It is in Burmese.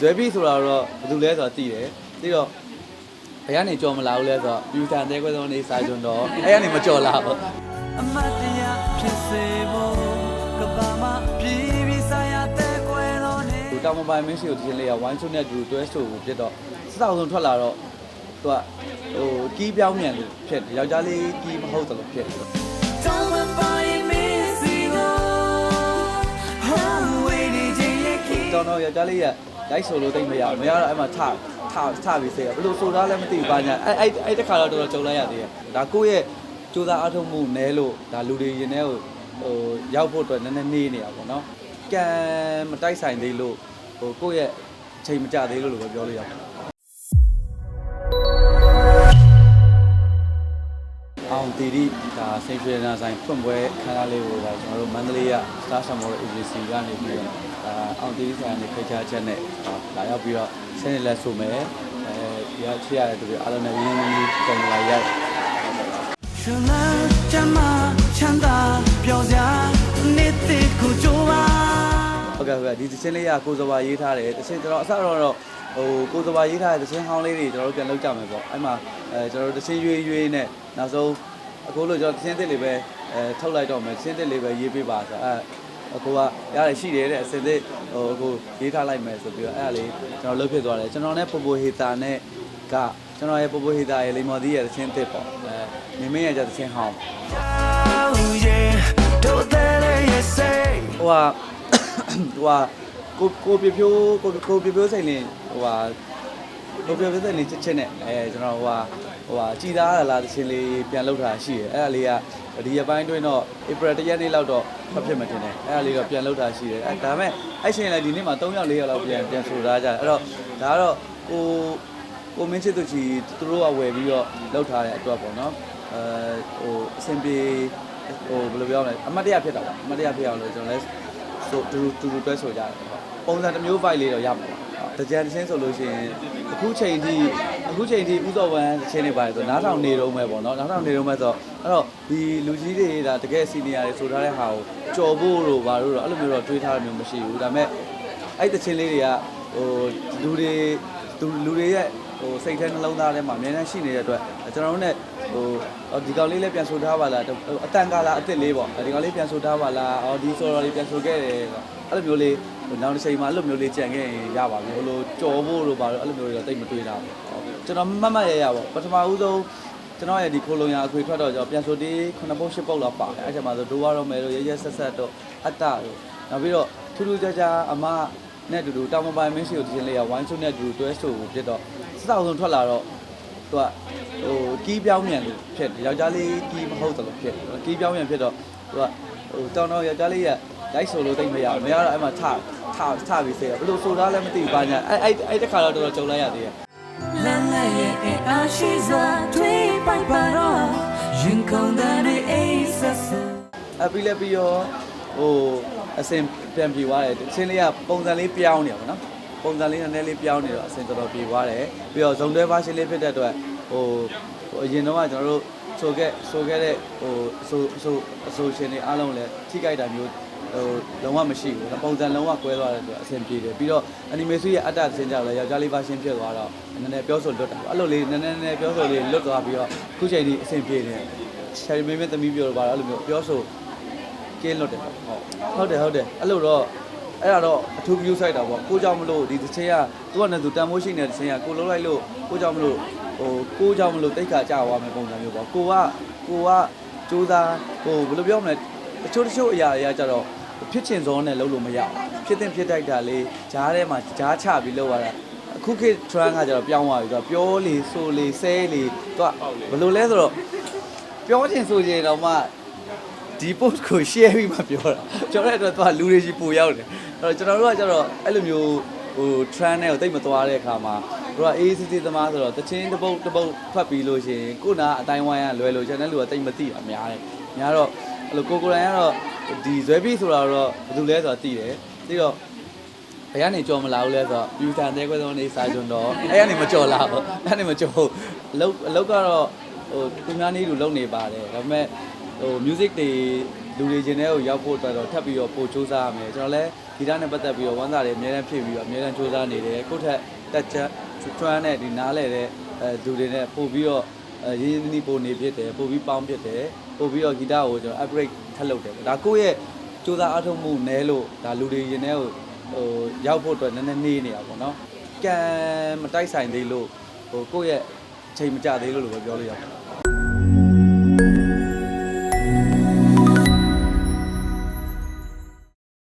ဇွဲပြီးဆိုတာတော့ဘယ်သူလဲဆိုတာသိတယ်ပြီးတော့ဘယ်ကနေကြော်မလာဘူးလဲဆိုတော့ပြူတန်တဲ့ကွဲသောနေစာကျွန်းတော့အဲ့ကနေမကြော်လာဘူးအမတ်တရားဖြစ်စေဖို့ကဘာမပြည်ပြီးဆိုင်ရတဲ့ကွယ်တော်နေသူတောင်မပိုင်မင်းရှိကိုဒီချင်းလေးကဝိုင်းချုံနဲ့တူတွဲဆိုကိုပြစ်တော့စတောက်ဆုံးထွက်လာတော့သူကဟိုကီးပြောင်းမြန်လို့ဖြစ်တယ်ယောက်ျားလေးကီးမဟုတ်တယ်လို့ဖြစ်တယ်တောင်းမပိုင်မင်းစီကို ဟောဝေးနေခြင်းရဲ့ခီကျွန်တော်ယောက်ျားလေးက လိုက်ဆိုလို့တိတ်မရဘူးမရတော့အဲ့မှာထထထပြီးစေရဘယ်လိုဆိုတာလဲမသိဘူးပါညာအဲ့အဲ့အဲ့တခါတော့တော်တော်ကြုံလိုက်ရသေးတယ်ဒါကိုယ့်ရဲ့စူးစမ်းအထောက်မှုနဲလို့ဒါလူတွေရင်ထဲကိုဟိုရောက်ဖို့အတွက်နည်းနည်းနေနေရပါတော့ကံမတိုက်ဆိုင်သေးလို့ဟိုကိုယ့်ရဲ့အချိန်မကြသေးလို့လို့ပဲပြောလို့ရပါတယ်အောင်တီရီဒါစိတ်ရွှေနာဆိုင်ဖွင့်ပွဲခန်းကားလေးကိုဒါကျွန်တော်တို့မန္တလေးက Star Summer Agency ကနေပြီးတော့ဒါ အောင်တီရီဆိုင်ကနေဖိတ်ကြားချက်နဲ့ဒါလာရောက်ပြီးတော့ဆင်းနေလက်ဆိုမယ်အဲဒီကချစ်ရတဲ့သူတွေအားလုံးနဲ့ရင်းနှီးပုံလာရိုက်ရှင်လန်းချမ်းသာချမ်းသာပျော်စရာနေတဲ့ကိုကြိုးပါဟုတ်ကဲ့ဟုတ်ကဲ့ဒီသချင်းလေးကကိုစဘာရေးထားတယ်သချင်းကျွန်တော်အစတော့တော့ဟိုကိုစဘာရေးထားတဲ့သချင်းဟောင်းလေးတွေကျွန်တော်တို့ပြန်လုပ်ကြမယ်ပေါ့အဲ့မှာအဲကျွန်တော်တို့သချင်းရွေးရွေးနဲ့နောက်ဆုံးအခုလို့ကျွန်တော်သချင်းတစ်လေးပဲအဲထုတ်လိုက်တော့မယ်သချင်းတစ်လေးပဲရေးပေးပါဆိုအဲ အခုကရတယ်ရှိတယ်တဲ့အစင်သစ်ဟိုအခုရေးထားလိုက်မယ်ဆိုပြီးတော့အဲ့ဒါလေးကျွန်တော်လုပ်ဖြစ်သွားတယ်ကျွန်တော်နဲ့ပိုပိုဟေတာနဲ့ကကျွန်တော်ရဲ့ပိုပိုဟေတာရဲ့လိမ္မော်သီးရဲ့သချင်းတစ်ပေါ့အဲမိမရဲ့ကြသချင်းဟောင်း Oh yeah တို့တဲ့ရဲ့စိတ်ဟိုဟာဟိုဟာကိုကိုပြပြိုးကိုကိုပြပြိုးစိတ်လင်းဟိုဟာကိုပြပြိုးစိတ်လင်းချစ်ချစ်နဲ့အဲကျွန်တော်ဟိုဟာဟိုဟာကြည်သားရလားတခြင်းလေးပြန်လောက်တာရှိတယ်အဲ့ဒါလေးက ဒီရက်ပိုင်းတွင်းတော့ April 1ရက်နေ့လောက်တော့ဖတ်ဖြစ်မှတင်တယ်အဲ့ဒါလေးတော့ပြန်လောက်တာရှိတယ်အဲဒါပေမဲ့အဲ့ရှင်လည်းဒီနေ့မှာ3ယောက်4ယောက်လောက်ပြန်ပြန်ဆိုထားကြတယ်အဲ့တော့ဒါကတော့ကိုကိုမင်းချစ်သူကြီးသူတို့ကဝယ်ပြီးတော့လောက်ထားတဲ့အတွက်ပေါ့နော်အဲဟိုအဆင်ပြေဟိုဘယ်လိုပြောမလဲအမတ်တရဖြစ်တာပေါ့အမတ်တရဖြစ်အောင်လို့ကျွန်တော်လည်းဆိုတူတူတူတွဲဆိုကြတယ်ဟုတ်ပုံစံတစ်မျိုး file လေးတော့ရမှာပါတကြံတစ်ချင်းဆိုလို့ရှိရင်အခုချိန်ထိ အခုချိန်ထိဥသောဝမ်းတစ်ချင်းနေပါတယ်ဆိုနားထောင်နေတော့မယ်ပေါ့နော်နားထောင်နေတော့မယ်ဆိုတော့အဲ့တော့ဒီလူကြီးတွေဒါတကယ်စီနီယာတွေဆိုထားတဲ့ဟာကိုကြော်ဖို့တို့ဘာလို့တော့အဲ့လိုမျိုးတော့တွေးထားရမျိုးမရှိဘူးဒါပေမဲ့အဲ့တစ်ချင်းလေးတွေကဟိုလူတွေသူလူတွေရဲ့ဟိုစိတ်ထဲနှလုံးသားထဲမှာအများကြီးရှိနေတဲ့အတွက်ကျွန်တော်တို့ ਨੇ ဟိုဒီကောင်လေးလည်းပြန်ဆိုထားပါလားအတန်ကာလာအစ်စ်လေးပေါ့ဒီကောင်လေးပြန်ဆိုထားပါလားအော်ဒီဆိုတော့လေးပြန်ဆိုခဲ့တယ်အဲ့လိုမျိုးလေးနောက်တစ်ချိန်မှာအဲ့လိုမျိုးလေးကြံခဲ့ရင်ရပါပြီဟိုလိုကြော်ဖို့လို့ပါတော့အဲ့လိုမျိုးတွေတော့တိတ်မတွေးတာဘူး ကျွန်တော်မတ်မတ်ရရပေါ့ပထမဦးဆုံးကျွန်တော်ရဲ့ဒီခိုလုံရအခွေထွက်တော့ကျွန်တော်ပြန်ဆိုတေး9ပုတ်10ပုတ်လောက်ပါတယ်အဲ့ချိန်မှာဆိုဒိုးဝါတော့မယ်လို့ရရဆက်ဆက်တော့အတ္တတို့နောက်ပြီးတော့ထူးထူးခြားခြားအမနဲ့တူတူတောင်မပိုင်မင်းရှိကိုဒီချင်းလေးကဝိုင်းချုံနဲ့တူတူတွဲဆိုကိုပြစ်တော့စတောက်ဆုံးထွက်လာတော့သူကဟိုကီးပြောင်းမြန်လို့ဖြစ်တယ်ယောက်ျားလေးကီးမဟုတ်တယ်လို့ဖြစ်တယ်ကီးပြောင်းမြန်ဖြစ်တော့သူကဟိုတောင်းတော့ယောက်ျားလေးကလိုက်ဆိုလို့တိတ်မရဘူးမရတော့အဲ့မှာထထထပြီးစေရဘယ်လိုဆိုတာလဲမသိဘူးပါညာအဲ့အဲ့အဲ့တခါတော့တော်တော်ကြုံလိုက်ရသေးတယ် လမ်းလည်းရဲ့အားရှိစွာတွေးပိုက်ပါတော့ရင်ကုန်တဲ့အိဆက်ဆက်အပြီးလဲပြီးရောဟိုအစင်ပြန်ပြေသွားတယ်အစင်လေးကပုံစံလေးပြောင်းနေရပါတော့ပုံစံလေးနည်းနည်းလေးပြောင်းနေတော့အစင်တော်တော်ပြေသွားတယ်ပြီးတော့ဇုံတွဲဖားရှင်းလေးဖြစ်တဲ့အတွက်ဟိုဟိုအရင်တော့ကကျွန်တော်တို့ဆိုခဲ့ဆိုခဲ့တဲ့ဟိုအဆိုအဆိုအဆိုရှင်တွေအားလုံးလည်းထိကြိုက်တာမျိုး ဟိုလုံးဝမရှိဘူးပုံစံလုံးဝကွဲသွားတဲ့အတွက်အဆင်ပြေတယ်ပြီးတော့ animation ရဲ့အတ္တစင်ကြောက်လဲယောက်ျားလေးပါရှင်းဖြစ်သွားတော့နည်းနည်းပြောဆိုလွတ်တာပေါ့အဲ့လိုလေးနည်းနည်းနည်းပြောဆိုလေးလွတ်သွားပြီးတော့ခုချိန်ဒီအဆင်ပြေတယ်ဆယ်မင်းမသမီးပြောတော့ပါတော့အဲ့လိုမျိုးပြောဆိုကင်းလွတ်တယ်ပေါ့ဟုတ်တယ်ဟုတ်တယ်အဲ့လိုတော့အဲ့ဒါတော့အထူး view site တာပေါ့ကိုကြောင့်မလို့ဒီတစ်ချင်းကသူကလည်းသူတန်မိုးရှိနေတဲ့တစ်ချင်းကကိုလုံးလိုက်လို့ကိုကြောင့်မလို့ဟိုကိုကြောင့်မလို့တိတ်ခါကြာသွားမယ်ပုံစံမျိုးပေါ့ကိုကကိုကစူးစားဟိုဘယ်လိုပြောမလဲ တချို့တချို့အရာတွေကကြတော့ဖြစ်ချင်စောနဲ့လုံးလို့မရဘူးဖြစ်တဲ့ဖြစ်တိုက်တာလေးဂျားထဲမှာဂျားချပြီးလောက်ရတာအခုခေတ် trend ကကြတော့ပြောင်းသွားပြီဆိုတော့ပြောလေဆိုလေဆဲလေသူကဘယ်လိုလဲဆိုတော့ပြောချင်ဆိုချင်တော့မှဒီ post ကို share ပြီးမှပြောတာကျွန်တော်တို့ကတော့သူကလူတွေကြီးပိုရောက်တယ်အဲ့တော့ကျွန်တော်တို့ကကျတော့အဲ့လိုမျိုးဟို trend နဲ့ကိုတိတ်မသွားတဲ့အခါမှာတို့က ACC သမားဆိုတော့တချင်းတစ်ပုတ်တစ်ပုတ်ဖတ်ပြီးလို့ရှိရင်ကိုနာအတိုင်းဝိုင်းကလွယ်လို့ channel လူကတိတ်မသိတာများတယ်များတော့ အဲ့လိုကိုကိုရိုင်းကတော့ဒီဇွဲပြီးဆိုတာတော့ဘယ်သူလဲဆိုတာသိတယ်ပြီးတော့ဘယ်ကနေကြော်မလာဘူးလဲဆိုတော့ view တန်တဲ့ကွဲသောနေစာကျွန်းတော့အဲ့ကနေမကြော်လာဘူးအဲ့ကနေမကြော်ဘူးအလုတ်အလုတ်ကတော့ဟိုသူများနေလူလုံနေပါတယ်ဒါပေမဲ့ဟို music တွေလူတွေချင်းတဲ့ကိုရောက်ဖို့အတွက်တော့ထပ်ပြီးတော့ပို့စူးစမ်းရမယ်ကျွန်တော်လည်းဂီတနဲ့ပတ်သက်ပြီးတော့ဝမ်းသာတယ်အများအားဖြည့်ပြီးတော့အများအားစူးစမ်းနေတယ်ကိုယ့်ထက်တက်ချက်ကျွမ်းတဲ့ဒီနားလဲတဲ့အဲသူတွေနဲ့ပို့ပြီးတော့အဲ ရင်းရင်းနှီးနှီးပို့နေဖြစ်တယ်ပို့ပြီးပေါင်းဖြစ်တယ်ပို့ပြီးတော့ဂီတကိုကျွန်တော် upgrade ထပ်လုပ်တယ်ဒါကိုယ့်ရဲ့စူးစမ်းအားထုတ်မှုနဲလို့ဒါလူတွေရင်ထဲကိုဟိုရောက်ဖို့အတွက်နည်းနည်းနေနေတာပေါ့နော်ကံမတိုက်ဆိုင်သေးလို့ဟိုကိုယ့်ရဲ့ချိန်မကြသေးလို့လို့ပဲပြောလို့ရတယ်